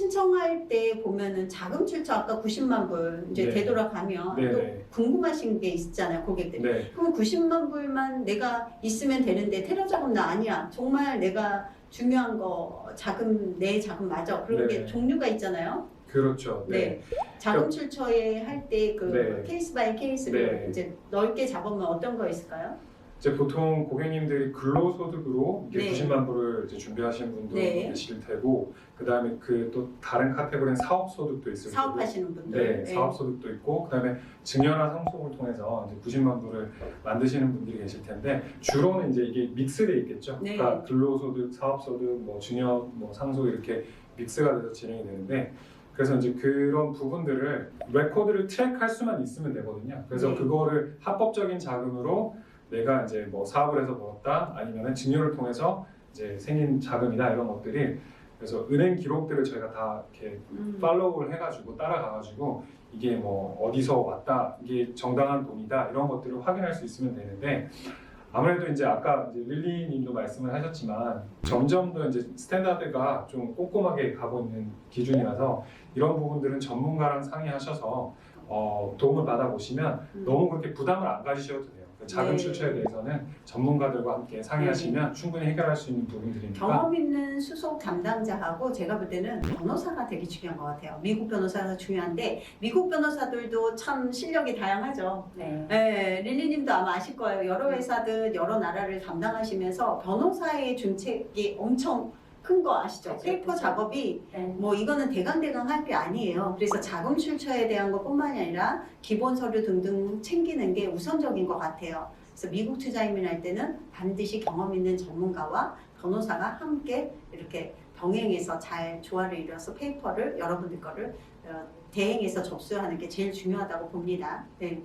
신청할 때 보면은 자금 출처 아까 90만 불 이제 네. 되돌아가면 네, 또 네. 궁금하신 게 있잖아요 고객들 이. 네. 그럼 90만 불만 내가 있으면 되는데 테러 자금 나 아니야. 정말 내가 중요한 거 자금 내 자금 맞아. 그런 네. 게 종류가 있잖아요. 그렇죠. 네. 네. 자금 출처에 할 때 그 네. 케이스 바이 케이스를 네. 이제 넓게 잡으면 어떤 거 있을까요? 이제 보통 고객님들이 근로소득으로 이렇게 네. 90만 불을 이제 준비하시는 분도 네. 계실 테고 그다음에 그 또 다른 카테고리는 사업소득도 있을 테고 사업하시는 분들. 네, 사업소득도 있고 그다음에 증여나 상속을 통해서 이제 90만 불을 만드시는 분들이 계실 텐데 주로는 이제 이게 믹스돼 있겠죠. 네. 그러니까 근로소득, 사업소득, 뭐 증여, 뭐 상속 이렇게 믹스가 돼서 진행이 되는데 그래서 이제 그런 부분들을 레코드를 트랙할 수만 있으면 되거든요. 그래서 네. 그거를 합법적인 자금으로 내가 이제 뭐 사업을 해서 벌었다 아니면은 증여를 통해서 이제 생긴 자금이다 이런 것들이 그래서 은행 기록들을 저희가 다 이렇게 음. 팔로우를 해가지고 따라가가지고 이게 뭐 어디서 왔다 이게 정당한 돈이다 이런 것들을 확인할 수 있으면 되는데 아무래도 이제 아까 이제 릴리님도 말씀을 하셨지만 점점 더 이제 스탠다드가 좀 꼼꼼하게 가고 있는 기준이라서 이런 부분들은 전문가랑 상의하셔서 어, 도움을 받아 보시면 음. 너무 그렇게 부담을 안 가지셔도 돼요. 그 자금 네. 출처에 대해서는 전문가들과 함께 상의하시면 충분히 해결할 수 있는 부분들이니까 경험 있는 수속 담당자하고 제가 볼 때는 변호사가 되게 중요한 것 같아요. 미국 변호사가 중요한데 미국 변호사들도 참 실력이 다양하죠. 네. 네, 릴리님도 아마 아실 거예요. 여러 회사들 여러 나라를 담당하시면서 변호사의 준책이 엄청 큰 거 아시죠? 그렇죠, 페이퍼. 작업이 네. 뭐 이거는 대강대강 할 게 아니에요. 그래서 자금 출처에 대한 것뿐만이 아니라 기본 서류 등등 챙기는 게 우선적인 것 같아요. 그래서 미국 투자임을 할 때는 반드시 경험 있는 전문가와 변호사가 함께 이렇게 병행해서 잘 조화를 이뤄서 페이퍼를 여러분들 거를 어, 대행해서 접수하는 게 제일 중요하다고 봅니다. 네.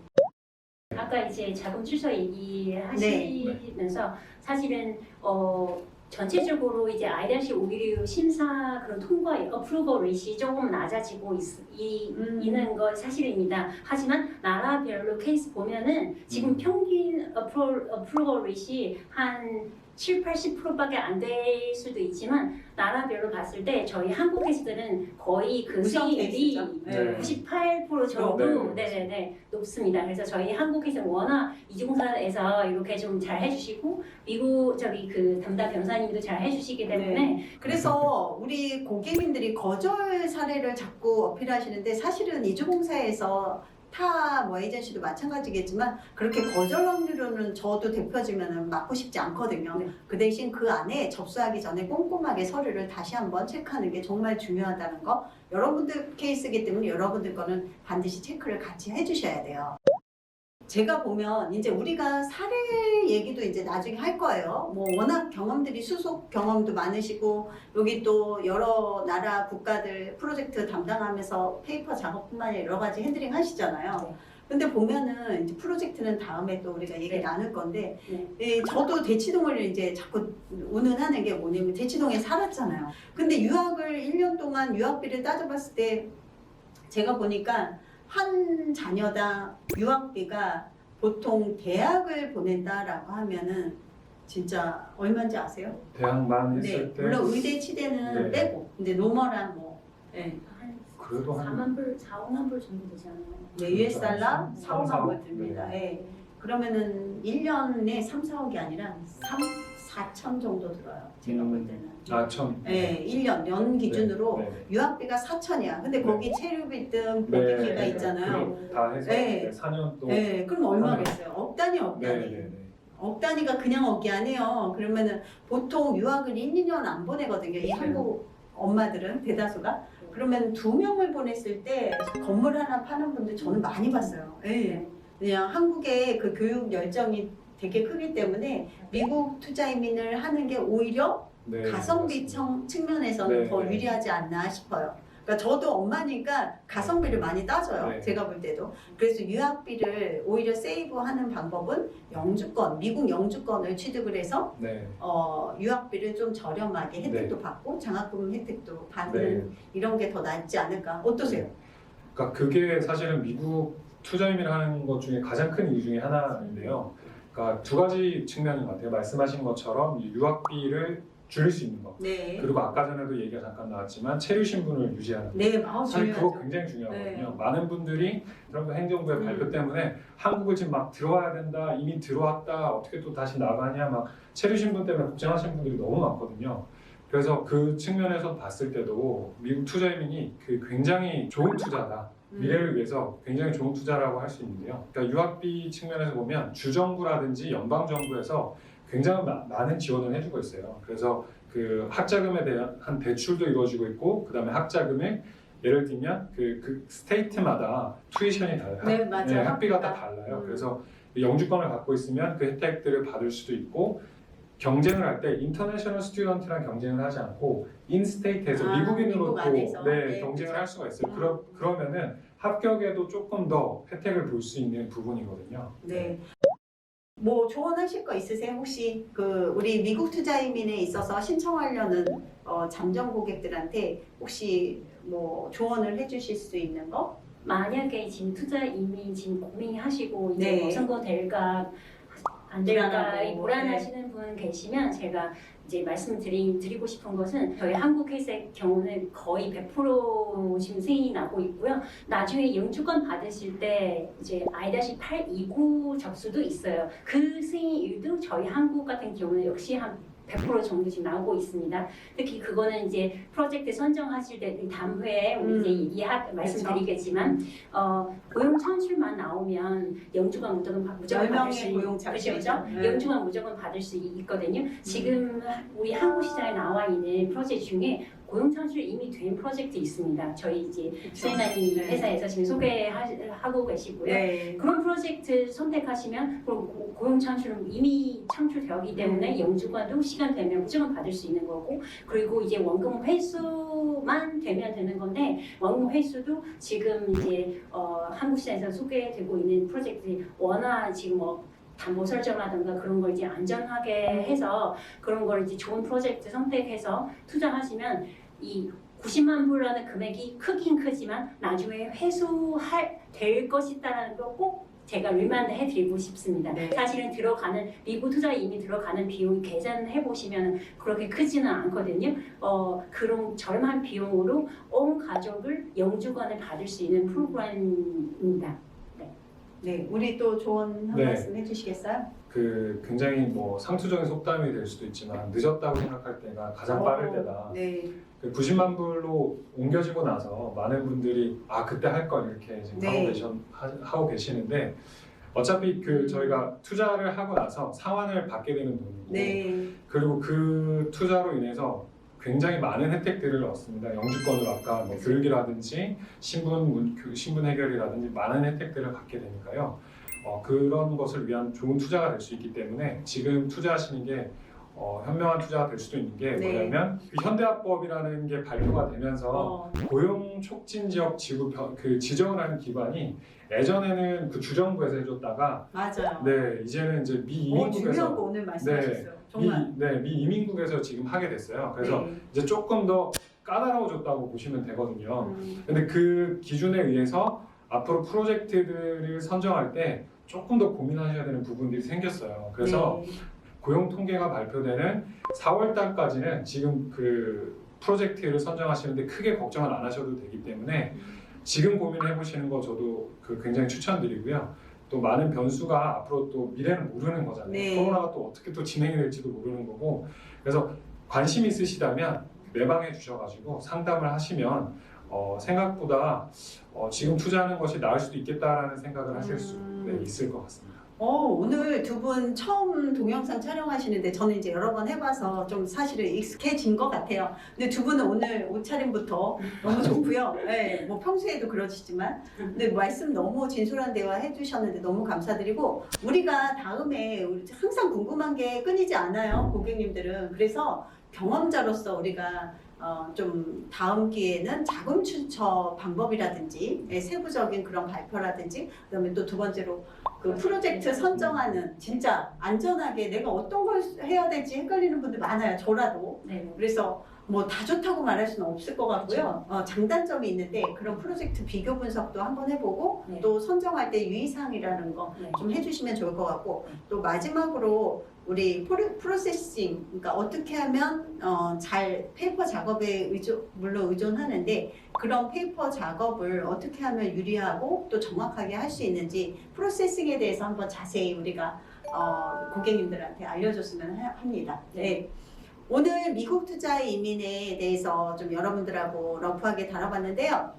아까 이제 자금 출처 얘기하시면서 네. 사실은 어 전체적으로 이제 아이덴시 오류 심사 그런 통과 어프로벌 릿이 조금 낮아지고 있, 이, 음. 있는 건 사실입니다. 하지만 나라별로 케이스 보면은 지금 음. 평균 어프로, 어프로벌 릿이 한 7, 80%밖에 안 될 수도 있지만 나라별로 봤을 때 저희 한국 케이스들은 거의 그 수익률이 케이스죠. 네. 98% 정도 네. 네네네 높습니다. 그래서 저희 한국에서 워낙 이중사에서 이렇게 좀 잘 해주시고 미국 저기 그 담당 변호사님도 잘 해주시기 때문에 그래서 우리 고객님들이 거절 사례를 자꾸 어필하시는데 사실은 이주공사에서 타 뭐 에이전시도 마찬가지겠지만 그렇게 거절 확률로는 저도 대표지면은 맡고 싶지 않거든요. 네. 그 대신 그 안에 접수하기 전에 꼼꼼하게 서류를 다시 한번 체크하는 게 정말 중요하다는 거. 여러분들 케이스이기 때문에 여러분들 거는 반드시 체크를 같이 해주셔야 돼요. 제가 보면 이제 우리가 사례 얘기도 이제 나중에 할 거예요. 뭐 워낙 경험들이 수속 경험도 많으시고 여기 또 여러 나라 국가들 프로젝트 담당하면서 페이퍼 작업뿐만 아니라 여러 가지 핸들링 하시잖아요. 네. 근데 보면은 이제 프로젝트는 다음에 또 우리가 얘기 네. 나눌 건데 네. 예, 저도 대치동을 이제 자꾸 운운하는 게 뭐냐면 대치동에 살았잖아요. 근데 유학을 1년 동안 유학비를 따져봤을 때 제가 보니까 한 자녀당 유학비가 보통 대학을 보낸다라고 하면은 진짜 얼마인지 아세요? 대학만 네, 했을 때 물론 의대 치대는 네. 빼고 근데 노멀한 뭐 네, 한 그래도 한 4만 불, 4, 5만 불 정도 되지 않아요? 네, US 달러 그렇죠. 4, 5만 삼, 불. 듭니다. 네. 예. 그러면은 1년에 3, 4억이 아니라 3, 4천 정도 들어요. 제가 볼 때는. 아, 천. 네, 1년 연 기준으로 네, 네. 유학비가 4천이야. 근데 네. 거기 체류비 등 네, 보기비가 네, 있잖아요. 그다 해서 네. 네. 4년 또 네, 그럼 얼마겠어요? 억 단위, 억 네, 단위. 네, 네. 억 단위가 그냥 억이 아니에요. 그러면은 보통 유학을 1, 2년 안 보내거든요. 이 한국 엄마들은 대다수가. 그러면 두 명을 보냈을 때 건물 하나 파는 분들 저는 많이 봤어요. 예. 그냥 한국의 그 교육 열정이 되게 크기 때문에 미국 투자 이민을 하는 게 오히려 네, 가성비. 청, 측면에서는 네, 더 네. 유리하지 않나 싶어요. 그러니까 저도 엄마니까 가성비를 많이 따져요. 네. 제가 볼 때도. 그래서 유학비를 오히려 세이브하는 방법은 영주권, 미국 영주권을 취득을 해서 네. 어, 유학비를 좀 저렴하게 혜택도 받고 장학금 혜택도 받는 네. 이런 게 더 낫지 않을까? 어떠세요? 그러니까 그게 사실은 미국 투자 이민을 하는 것 중에 가장 큰 이유 중에 하나인데요. 그러니까 두 가지 측면인 것 같아요. 말씀하신 것처럼 이 유학비를 줄일 수 있는 거. 네. 그리고 아까 전에도 얘기가 잠깐 나왔지만 체류 신분을 유지하는 거. 네, 아우 사실 그거 중요하죠. 굉장히 중요하거든요. 네. 많은 분들이 트럼프 행정부의 음. 발표 때문에 한국을 지금 막 들어와야 된다, 이미 들어왔다, 어떻게 또 다시 나가냐, 막 체류 신분 때문에 걱정하시는 분들이 너무 많거든요. 그래서 그 측면에서 봤을 때도 미국 투자이민이 그 굉장히 좋은 투자다. 음. 미래를 위해서 굉장히 좋은 투자라고 할 수 있는데요. 그러니까 유학비 측면에서 보면 주정부라든지 연방 정부에서 굉장히 마- 많은 지원을 해주고 있어요. 그래서 그 학자금에 대한 한 대출도 이루어지고 있고, 그 다음에 학자금을 예를 들면 그, 그 스테이트마다 투이션이 달라요. 네, 맞아요. 네, 학비가 다. 달라요. 음. 그래서 영주권을 갖고 있으면 그 혜택들을 받을 수도 있고 경쟁을 할 때 인터내셔널 스튜던트랑 경쟁을 하지 않고 인스테이트에서 아, 미국인으로 미국 또 안에서. 네, 네, 경쟁을 그렇죠. 할 수가 있어요. 음. 그러, 그러면은 합격에도 조금 더 혜택을 볼 수 있는 부분이거든요. 네. 뭐 조언하실 거 있으세요? 혹시 그 우리 미국 투자 이민에 있어서 신청하려는 어, 잠정 고객들한테 혹시 뭐 조언을 해주실 수 있는 거? 만약에 지금 투자 이미 지금 고민하시고 이제 네. 뭐 선거 될까 안 될까 불안하고, 이 불안하시는 분 계시면 제가 이제 말씀드리 드리고 싶은 것은 저희 한국 회사의 경우는 거의 100% 지금 승인이 나고 있고요. 나중에 영주권 받으실 때 이제 I-8 2구 접수도 있어요. 그 승인율도 저희 한국 같은 경우는 역시 한 100% 정도 지금 나오고 있습니다. 특히 그거는 이제 프로젝트 선정하실 때 다음 회에 우리 음. 이제 이해 말씀드리겠지만 어, 고용 창출만 나오면 영주권 무조건 받- 무조건 받을 10명의 수 고용 그렇죠, 창출이죠. 그렇죠? 네. 영주권 무조건 받을 수 있거든요. 지금 우리 한국 시장에 나와 있는 프로젝트 중에 고용 창출 이미 된 프로젝트 있습니다. 저희 이제 세나님 네. 회사에서 지금 소개하고 계시고요. 네. 그런 프로젝트 선택하시면 그럼 고- 고용 창출은 이미 창출되었기 때문에 영주권도 시간 되면 무조건 받을 수 있는 거고 그리고 이제 원금 회수만 되면 되는 건데 원금 회수도 지금 이제 어, 한국 시장에서 소개되고 있는 프로젝트들이 워낙 지금 뭐 담보 설정이라든가 그런 걸 이제 안전하게 해서 그런 걸 이제 좋은 프로젝트 선택해서 투자하시면 이 90만 불라는 금액이 크긴 크지만 나중에 회수할 될 것이다라는 거꼭 제가 리마인드 해드리고 싶습니다. 네. 사실은 들어가는 미국 투자에 이미 들어가는 비용 계산해 보시면 그렇게 크지는 않거든요. 어, 그런 저렴한 비용으로 온 가족을 영주권을 받을 수 있는 프로그램입니다. 네, 우리 또 조언 한 네. 말씀 해주시겠어요? 그 굉장히 뭐 상투적인 속담이 될 수도 있지만 늦었다고 생각할 때가 가장 빠를 어, 때다. 네, 그 90만 불로 옮겨지고 나서 많은 분들이 아 그때 할 걸 이렇게 지금 네. 하고, 계셔, 하, 하고 계시는데 어차피 그 음. 저희가 투자를 하고 나서 상환을 받게 되는 돈이고 네, 그리고 그 투자로 인해서 굉장히 많은 혜택들을 얻습니다. 영주권으로 아까 뭐 교육이라든지 신분 신분 해결이라든지 많은 혜택들을 받게 되니까요. 어, 그런 것을 위한 좋은 투자가 될 수 있기 때문에 지금 투자하시는 게 어, 현명한 투자가 될 수도 있는 게 네. 뭐냐면 그 현대화법이라는 게 발표가 되면서 어, 고용 촉진 지역 지구 변- 그 지정을 하는 기관이 예전에는 그 주정부에서 해줬다가 맞아요. 네 이제는 이제 미 어, 중요한 거 이민국에서 오늘 말씀하셨어요. 정말. 미, 네, 미 이민국에서 지금 하게 됐어요. 그래서 네. 이제 조금 더 까다로워졌다고 보시면 되거든요. 음, 근데 그 기준에 의해서 앞으로 프로젝트들을 선정할 때 조금 더 고민하셔야 되는 부분들이 생겼어요. 그래서 네. 고용 통계가 발표되는 4월 달까지는 지금 그 프로젝트를 선정하시는데 크게 걱정을 안 하셔도 되기 때문에 지금 고민해 보시는 거 저도 그 굉장히 추천드리고요. 또 많은 변수가 앞으로 또 미래는 모르는 거잖아요. 네. 코로나가 또 어떻게 또 진행이 될지도 모르는 거고. 그래서 관심 있으시다면 내방해 주셔가지고 상담을 하시면 어, 생각보다 어, 지금 투자하는 것이 나을 수도 있겠다라는 생각을 하실 수 음. 네, 있을 것 같습니다. 어, 오늘 두 분 처음 동영상 촬영하시는데 저는 이제 여러 번 해봐서 좀 사실은 익숙해진 것 같아요. 근데 두 분은 오늘 옷차림부터 너무 좋고요. 네, 뭐 평소에도 그러시지만. 근데 말씀 너무 진솔한 대화 해주셨는데 너무 감사드리고 우리가 다음에 우리 항상 궁금한 게 끊이지 않아요. 고객님들은. 그래서 경험자로서 우리가 어, 좀 다음 기회는 자금 출처 방법이라든지 예, 세부적인 그런 발표라든지 그다음에 또 두 번째로 그 프로젝트 선정하는 진짜 안전하게 내가 어떤 걸 해야 될지 헷갈리는 분들 많아요. 저라도. 네. 그래서 뭐 다 좋다고 말할 수는 없을 것 같고요. 어, 장단점이 있는데 그런 프로젝트 비교 분석도 한번 해보고 네. 또 선정할 때 유의사항이라는 거 네. 좀 해주시면 좋을 것 같고 또 마지막으로 우리 프로, 프로세싱 그러니까 어떻게 하면 어, 잘 페이퍼 작업에 의존 물론 의존하는데 그런 페이퍼 작업을 어떻게 하면 유리하고 또 정확하게 할 수 있는지 프로세싱에 대해서 한번 자세히 우리가 어, 고객님들한테 알려줬으면 하- 합니다. 네. 오늘 미국 투자 이민에 대해서 좀 여러분들하고 러프하게 다뤄봤는데요.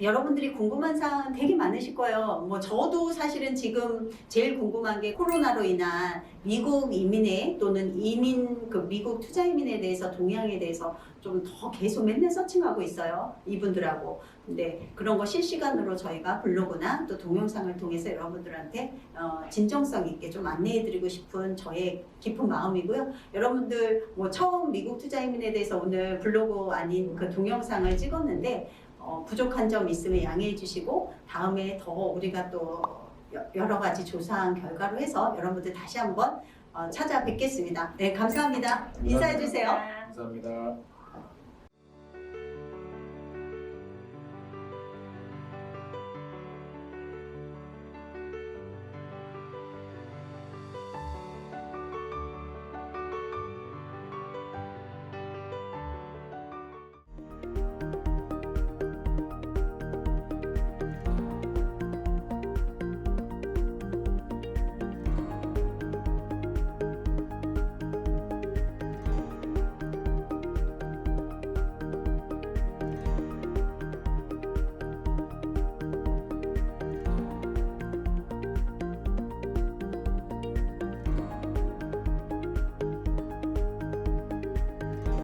여러분들이 궁금한 사항 되게 많으실 거예요. 뭐 저도 사실은 지금 제일 궁금한 게 코로나로 인한 미국 이민에 또는 이민 그 미국 투자 이민에 대해서 동향에 대해서 좀 더 계속 맨날 서칭하고 있어요. 이분들하고. 근데 그런 거 실시간으로 저희가 블로그나 또 동영상을 통해서 여러분들한테 어, 진정성 있게 좀 안내해 드리고 싶은 저의 깊은 마음이고요. 여러분들 뭐 처음 미국 투자 이민에 대해서 오늘 블로그 아닌 그 동영상을 찍었는데 어, 부족한 점 있으면 양해해 주시고 다음에 더 우리가 또 여- 여러 가지 조사한 결과로 해서 여러분들 다시 한번 어, 찾아뵙겠습니다. 네, 감사합니다. 인사해 주세요. 감사합니다.